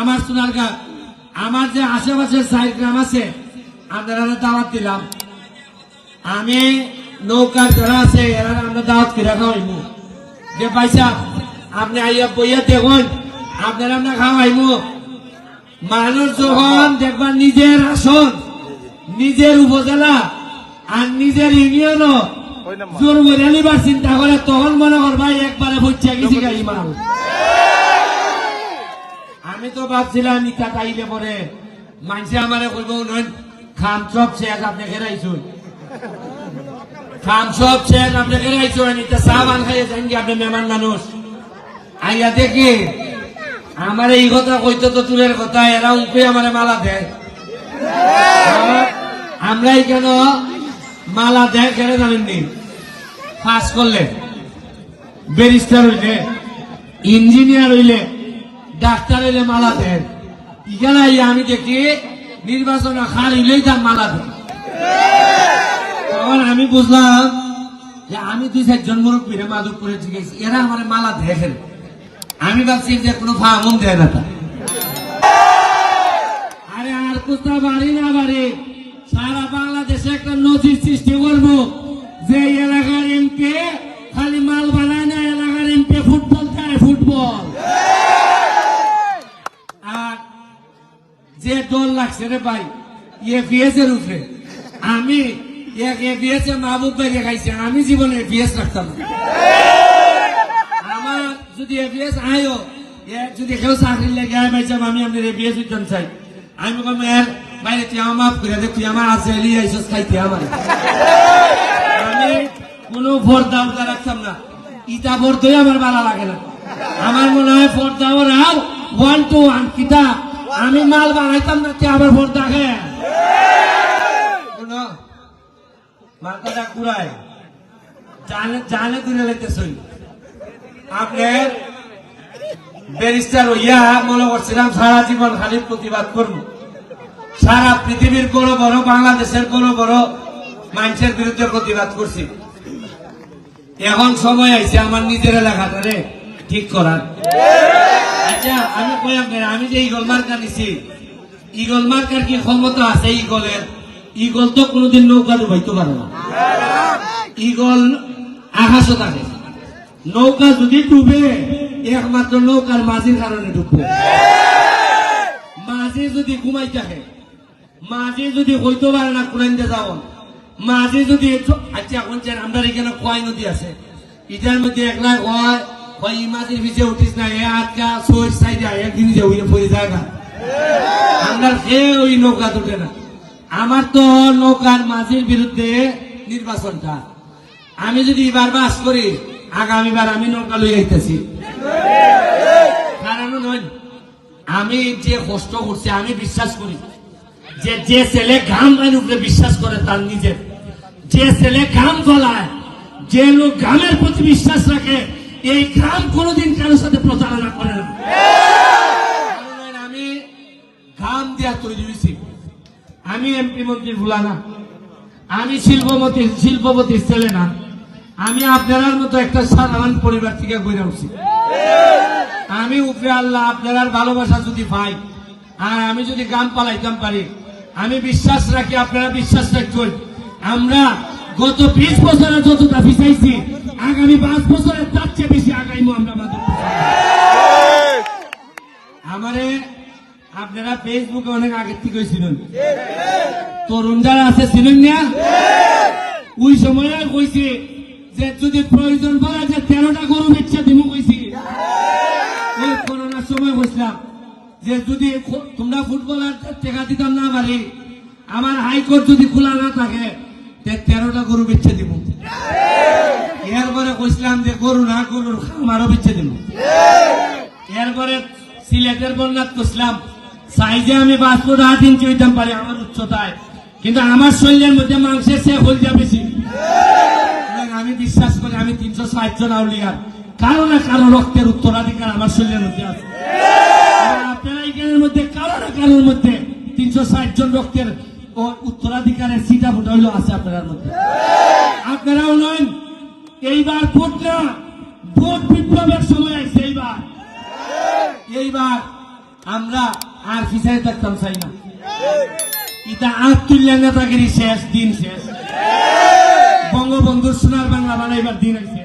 আমার সোনারগা আমার যে আশেপাশের সাইড গ্রাম আছে আপনারা দাওয়াত দিলাম। আমি নৌকার যারা আছে এরা আমরা দাওয়াত করে খাওয়াইমু। যে পয়সা আপনি আইয়া বইয়া দেখুন আপনারা আমরা খাওয়াইমু। মানুষ যখন দেখবার নিজের আসন নিজের উপজেলা আর নিজের ইউনিয়নও জোর করে নিবার চিন্তা করে তখন মনে করবাই একবারে বুঝছে গেছি গাড়ি মানুষ আমি তো ভাবছিলাম ইটা তাইলে পরে মানুষে আমারে কইব নয় খাম সব শেষ আপনি খেরাইছুন খাম সব শেষ আপনি খেরাইছুন ইটা বান খাইয়ে যান কি আপনি মেহমান মানুষ? আইয়া দেখি, আমার এই কথা কইতো তো চুলের কথা, এরা উঠে আমার মালা দেয়। আমার- আমরা কেন মালা দেয়, কেন জানেননি? পাস করলে, ব্যারিস্টার হইলে, ইঞ্জিনিয়ার হইলে ডাক্তার হইলে মালা দেন। ইখানে আমি দেখি নির্বাচন খার হইলেই তার মালা দেন। তখন আমি বুঝলাম যে আমি দুই চারজন মুরব্বীরে মাধবপুরে জিজ্ঞেস, এরা আমার মালা দেখেন। আমি ভাবছি যে কোনো ফামন দেয় না। আরে আর কোথাও বাড়ি না বাড়ি, সারা বাংলাদেশে একটা নজির সৃষ্টি করব যে এই এলাকার এমপি খালি মাল বানায় না এলাকার এমপি ফুটবল খেলে ফুটবল আর যে দল লাগছে রে ভাই। ইয়ে এর উপরে। আমি এক এবিএস এ মাহবুব ভাই খাইছে, আমি জীবনে এবিএস রাখতাম আমার যদি এবিএস আয়ো যদি কেউ চাকরি লেগে আয় পাইছাম আমি আপনার এবিএস উদ্যান চাই। আমি কম এর বাইরে তুই আমার মাফ করে দে আমার আছে এলি আইসস খাইতে আমার। আমি কোনো ভোট দাওটা রাখতাম না। ইটা ভোট দই আমার ভালো লাগে না। আমার মনে হয় ভোট দাওয়ার আর ওয়ান টু ওয়ান কিতা আমি মাল বানাইতাম না তুই আবার ভোট দেখে। মাথাটা কুড়ায়। জানে জানে তুলে লেগতেছই আপনার করছিলাম সারা জীবন খালি প্রতিবাদ করব। সারা পৃথিবীর বড় বড়, বাংলাদেশের বড় বড় মানুষের বিরুদ্ধে প্রতিবাদ করছি। এখন সময় আইছে আমার নিজের এলাকাটারে ঠিক করার। আচ্ছা আমি কই আপনার আমি যে ইগল মার্কা নিছি। ইগল মার্কার কি ক্ষমতা আছে ইগলের ইগল তো কোনোদিন নৌকা ডুবাইতে পারে না। ইগল আকাশও থাকে। নৌকা যদি ডুবে, একমাত্র নৌকার মাঝির কারণে ডুববে। মাঝি যদি ঘুমাই থাকে, মাঝি যদি হইতে পারে না কুড়াইতে যাও মাঝি যদি আচ্ছা এখন আমরা এখানে খোয়াই নদী আছে। এটার মধ্যে একলা হয় হয় ই মাঝির পিছিয়ে উঠিস না, এ আটকা, সোর সাইডে একদিন যে উইয়ে পড়ে যায় না। আমরা সে ওই নৌকা দুটে না। আমার তো নৌকার মাঝির বিরুদ্ধে নির্বাচনটা। আমি যদি এবার বাস করি, আগামীবার আমি নৌকা লই আইতেছি। আমি যে কষ্ট করছি, আমি বিশ্বাস করি যে যে ছেলে ঘাম পানির উপরে বিশ্বাস করে, তার নিজের। যে ছেলে ঘাম ফলায় যে লোক ঘামের প্রতি বিশ্বাস রাখে এই ঘাম কোনোদিন কারোর সাথে প্রতারণা করে না। আমি ঘাম দেওয়া তৈরি হয়েছি। আমি এমপি মন্ত্রীর ভুলা না আমি শিল্পমতি শিল্পপতির ছেলে না। আমি আপনার মতো একটা সাধারণ পরিবার থেকে গড়ে উঠছি। আমি উপরে আল্লাহ আপনার ভালোবাসা যদি পাই, আর আমি যদি গান পালাইতাম পারি আমি বিশ্বাস রাখি, আপনারা বিশ্বাস রাখছেন আমরা গত বিশ বছরে যতটা পিছাইছি আগামী পাঁচ বছরের তার চেয়ে বেশি আগাইমো আমরা আমারে আপনারা ফেসবুকে অনেক আগের থেকে ছিলেন তরুণ যারা আছে ছিলেন না? ওই সময় কইছে যে যদি প্রয়োজন পড়ে যে তেরোটা গরু বেচা দিব কইছি। করোনার সময় বসলাম যে যদি তোমরা ফুটবলার টেকা দিতাম না পারি, আমার হাইকোর্ট যদি খোলা না থাকে তেরোটা গরু বেচে দিব। এরপরে কইছিলাম যে গরু না গরুর খামারও বেচে দিব। এরপরে সিলেটের বন্যাত কইছিলাম, সাইজে আমি পাসপোর্ট আট ইঞ্চি হইতাম পারি আমার উচ্চতায়। কিন্তু আমার শরীরের মধ্যে মাংসের সে বেশি। সুতরাং আমি বিশ্বাস করি আমি তিনশো ষাট জন আউলিয়ার। কারও না কারও রক্তের উত্তরাধিকার আমার শরীরের মধ্যে আছে। আপনারা এখানের মধ্যে, কারও না কারোর মধ্যে তিনশো ষাট জন রক্তের উত্তরাধিকারের সিটা ফুটা হইল আছে আপনার মধ্যে। আপনারাও নয় এইবার ভোট ভোট বিপ্লবের সময় আছে এইবার। এইবার আমরা আর ফিসাই থাকতাম, চাই না। ইটা আট তুললেন নেতাগিরি শেষ দিন শেষ। বঙ্গবন্ধুর সোনার বাংলা বানাইবার দিন হয়েছে